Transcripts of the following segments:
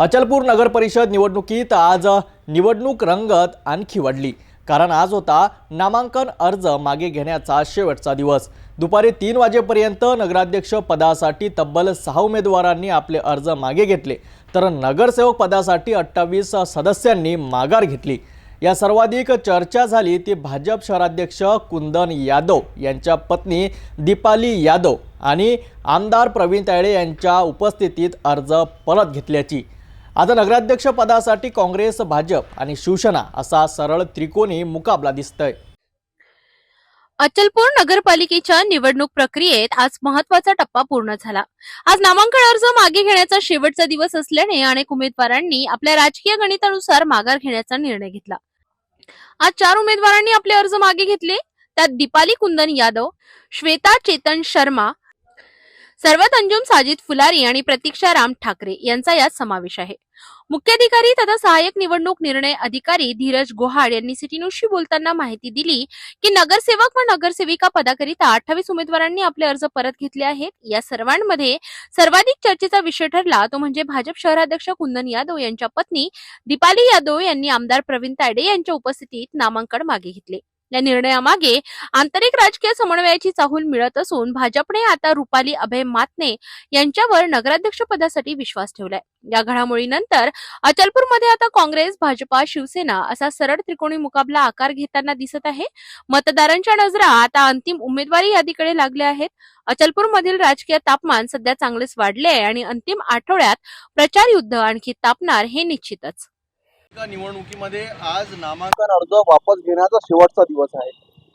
अचलपूर नगर परिषद निवडणुकीत आज निवडणूक रंगत आणखी वाढली. कारण आज होता नामांकन अर्ज मागे घेण्याचा शेवटचा दिवस. दुपारी तीन वाजेपर्यंत नगराध्यक्ष पदासाठी तब्बल सहा उमेदवारांनी आपले अर्ज मागे घेतले. तर नगरसेवक पदासाठी अठ्ठावीस सदस्यांनी माघार घेतली. या सर्वाधिक चर्चा झाली ती भाजप शहराध्यक्ष कुंदन यादव यांच्या पत्नी दीपाली यादव आणि आमदार प्रवीण तायडे यांच्या उपस्थितीत अर्ज परत घेतल्याची. आता नगराध्यक्ष पदासाठी काँग्रेस भाजप आणि शिवसेना असा सरळ त्रिकोणी मुकाबला दिसतोय. अचलपूर नगरपालिकेच्या निवडणूक प्रक्रियेत आज महत्त्वाचा टप्पा पूर्ण झाला. आज नामांकन अर्ज मागे घेण्याचा शेवटचा दिवस असल्याने अनेक उमेदवारांनी आपल्या राजकीय गणितानुसार माघार घेण्याचा निर्णय घेतला. आज चार उमेदवारांनी आपले अर्ज मागे घेतले. त्यात दीपाली कुंदन यादव श्वेता चेतन शर्मा सर्वात अंजुम साजिद फुलारी आणि प्रतीक्षा राम ठाकरे यांचा यात समावेश आहे. मुख्याधिकारी तथा सहाय्यक निवडणूक निर्णय अधिकारी धीरज गोहाड यांनी सिटी न्यूजशी बोलताना माहिती दिली की नगरसेवक व नगरसेविका पदाकरिता अठ्ठावीस उमेदवारांनी आपले अर्ज परत घेतले आहेत. या सर्वांमध्ये सर्वाधिक चर्चेचा विषय ठरला तो म्हणजे भाजप शहराध्यक्ष कुंदन यादव यांच्या पत्नी दीपाली यादव यांनी आमदार प्रवीण तायडे यांच्या उपस्थितीत नामांकन मागे घेतले. या निर्णयामागे आंतरिक राजकीय समन्वयाची चाहूल मिळत असून भाजपने आता रुपाली अभय मातने यांच्यावर नगराध्यक्ष पदासाठी विश्वास ठेवलाय. या घडामोडीनंतर अचलपूरमध्ये आता काँग्रेस भाजपा शिवसेना असा सरळ त्रिकोणी मुकाबला आकार घेताना दिसत आहे. मतदारांच्या नजरा आता अंतिम उमेदवारी यादीकडे लागल्या आहेत. अचलपूरमधील राजकीय तापमान सध्या चांगलेच वाढले आहे आणि अंतिम आठवड्यात प्रचार युद्ध आणखी तापणार हे निश्चितच. निवडणुकीमध्ये आज नामांकन अर्ज वापस घेण्याचा शेवटचा दिवस आहे.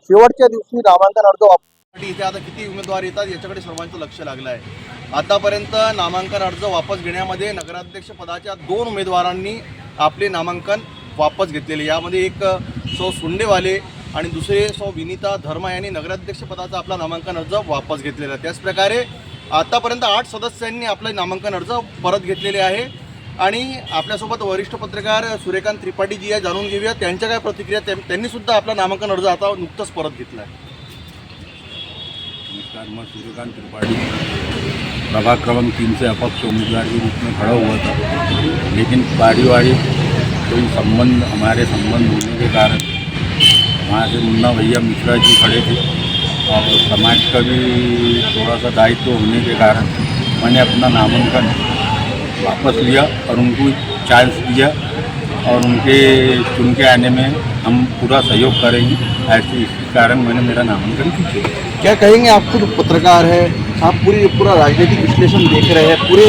शेवटच्या दिवशी नामांकन अर्ज वापस इथे आता किती उमेदवार येतात याच्याकडे सर्वांचं लक्ष लागलं आहे आतापर्यंत नामांकन अर्ज वापस घेण्यामध्ये नगराध्यक्ष पदाच्या दोन उमेदवारांनी आपले नामांकन वापस घेतलेले. यामध्ये एक सौ सुंडेवाले आणि दुसरे सौ विनीता धर्मा यांनी नगराध्यक्ष पदाचा आपला नामांकन अर्ज वापस घेतलेला. आहे त्याचप्रकारे आतापर्यंत आठ सदस्यांनी आपले नामांकन अर्ज परत घेतलेले आहे. आणि आपल्यासोबत वरिष्ठ पत्रकार सूर्यकांत त्रिपाठी जी आहे जाणून घेऊया. त्यांच्या काय प्रतिक्रिया? त्यां- त्यांनी सुद्धा आपला नामांकन अर्ज आता नुकतंच परत घेतला आहे नमस्कार मैं सूर्यकांत त्रिपाठी. प्रभाग क्रमांक तीन से अपक्ष उम्मीदवार के रूप में खड़ा हुआ था. लेकिन पारिवारी कोई संबंध हमारे संबंध होने के कारण वहाँ से मुन्ना भैया मिश्रा जी खड़े थे और समाज का भी थोड़ा सा दायित्व होने के कारण मैंने अपना नामांकन वापस लिया और उनको चांस दिया और उनके चुन के आने में हम पूरा सहयोग करेंगे। ऐसे इसी कारण मैंने मेरा नामांकन किया। क्या कहेंगे आप खुद पत्रकार है? आप पूरी पूरा राजनीतिक विश्लेषण देख रहे हैं। पूरे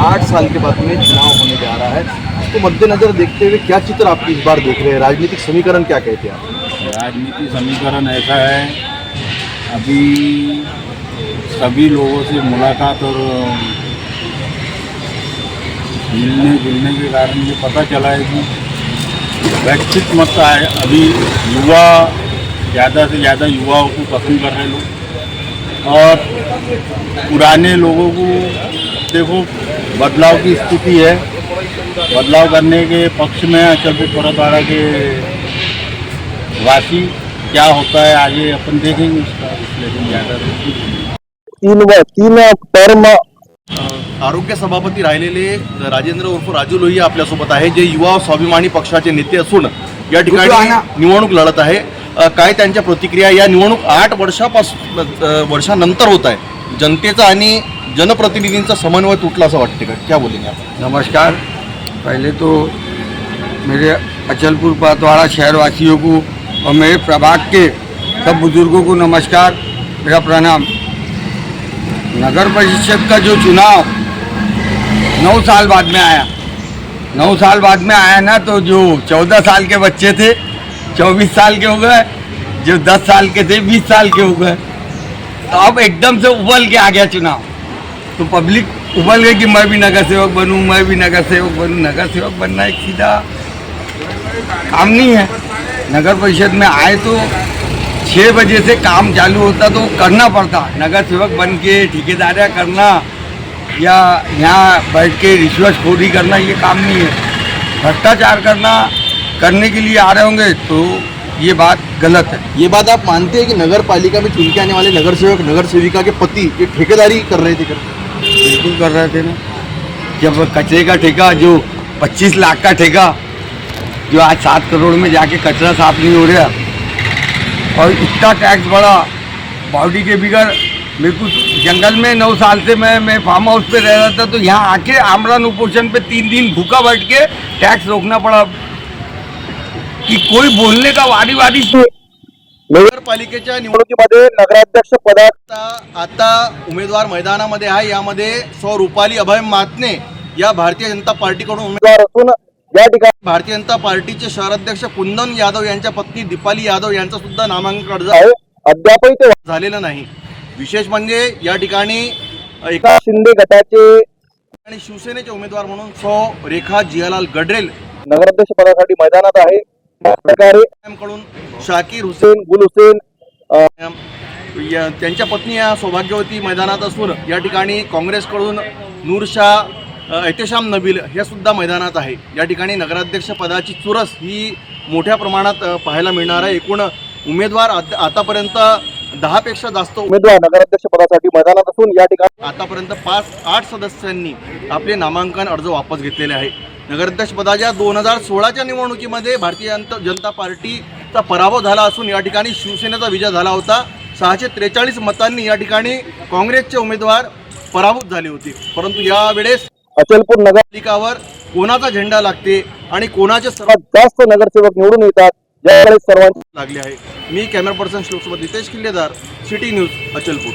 आठ साल के बाद में चुनाव होने जा रहा है। उसको मद्देनजर देखते हुए क्या चित्र आप इस बार देख रहे हैं? राजनीतिक समीकरण क्या कहते हैं आप? राजनीति समीकरण ऐसा है अभी सभी लोगों से मुलाकात और मिलने जुलने के कारण ये पता चला है कि वैश्विक मत है अभी युवा, ज़्यादा से ज़्यादा युवाओं को पसंद कर रहे लोग। और पुराने लोगों को, देखो, बदलाव की स्थिति है। बदलाव करने के पक्ष में अचलपुर परतवाड़ा के वासी क्या होता है, आगे अपन देखेंगे उसका लेकिन ज़्यादा। तीन तीन टर्म आरोग्य सभापती राहिलेले राजेंद्र उर्फ राजू लोहिया आपल्यासोबत आहे जे युवा स्वाभिमानी पक्षाचे नेते असून या ठिकाणी निवडणूक लढत आहे. काय त्यांच्या प्रतिक्रिया या निवडणूक आठ वर्षापासून वर्षानंतर होत आहे? जनतेचा आणि जनप्रतिनिधींचा समन्वय तुटला असं वाटते का? क्या बोलेंगे आप? नमस्कार. पहले तो मेरे अचलपुर पातवाड़ा शहरवासियों को और मेरे प्रभाग के सब बुजुर्गों को नमस्कार। मेरा प्रणाम। नगर परिषद का जो चुनाव नौ साल बाद में आया। नौ साल बाद में आया ना तो जो चौदह साल के बच्चे थे, चौबीस साल के हो गए, जो दस साल के थे, बीस साल के हो गए। तो अब एकदम से उबल के आ गया चुनाव। तो पब्लिक उबल गई कि मैं भी नगर सेवक बनूं, मैं भी नगर सेवक बनूँ। नगर सेवक बनना एक सीधा काम नहीं है। नगर परिषद में आए तो छः बजे से काम चालू होता तो करना पड़ता। नगर सेवक बन के ठेकेदारियाँ करना या यहाँ बैठ के रिश्वतखोरी करना ये काम नहीं है। भ्रष्टाचार करना करने के लिए आ रहे होंगे तो ये बात गलत है। ये बात आप मानते हैं कि नगर पालिका में चुन के आने वाले नगर सेवक नगर सेविका के पति ये ठेकेदारी कर रहे थे कर बिल्कुल कर रहे थे ना। जब कचरे का ठेका जो 25 लाख का ठेका जो आज सात करोड़ में जाके कचरा साफ़ नहीं हो रहा और इतना टैक्स बढ़ा। बॉडी के बिगड़ मेरे को जंगल में नौ साल से मैं मैं फार्म हाउस पे रह रहा था तो यहाँ आके आमरण उपोषण पे तीन दिन भूखा बैठ के टैक्स रोकना पड़ा। कि कोई बोलने का वारी वारी नगरपालिकेच्या निवडणुकीमध्ये नगराध्यक्ष पदाचा आता उमेदवार मैदानामध्ये आहे. यामध्ये सौ रुपाली अभय मातने या भारतीय जनता पार्टीकडून उमेदवार असून या ठिकाणी भारतीय जनता पार्टीचे शहराध्यक्ष कुंदन यादव यांच्या पत्नी दीपाली यादव यांचा सुद्धा नामांकन अर्ज आहे. अद्यापही ते झालेलं नाही. विशेष म्हणजे या ठिकाणी एका शिंदे गटाचे आणि शिवसेनेचे उमेदवार म्हणून सौ रेखा जियालाल गडरेल नगराध्यक्ष पदासाठी मैदानात आहे. प्रकारे कडून शाकीर हुसेन गुल हुसेन त्यांच्या पत्नी या सौभाग्यवती मैदानात असून या ठिकाणी काँग्रेसकडून नूरशाह अ, एहतेशाम नबील हे सुद्धा मैदानात आहे. या ठिकाणी नगराध्यक्ष पदाची चुरस ही मोठ्या प्रमाणात पाहायला मिळणार आहे. एकूण उमेदवार आत- आतापर्यंत दहापेक्षा जास्त उमेदवार नगराध्यक्ष पदासाठी मैदानात असून या ठिकाणी आतापर्यंत पाच आठ सदस्यांनी आपले नामांकन अर्ज वापस घेतलेले आहे. नगराध्यक्ष पदाच्या दोन हजार सोळाच्या निवडणुकीमध्ये भारतीय जनता पार्टीचा पराभव झाला असून या ठिकाणी शिवसेनेचा विजय झाला होता. सहाशे त्रेचाळीस मतांनी या ठिकाणी काँग्रेसचे उमेदवार पराभूत झाले होते. परंतु यावेळेस अचलपूर नगरपालिकावर कोणाचा झेंडा लागते आणि कोणाचे सर्वात जास्त नगरसेवक निवडून येतात. याकडे सर्वांची लागली आहे. मी कॅमेरा पर्सन श्लोकसोबत नितेश किल्लेदार सिटी न्यूज अचलपूर.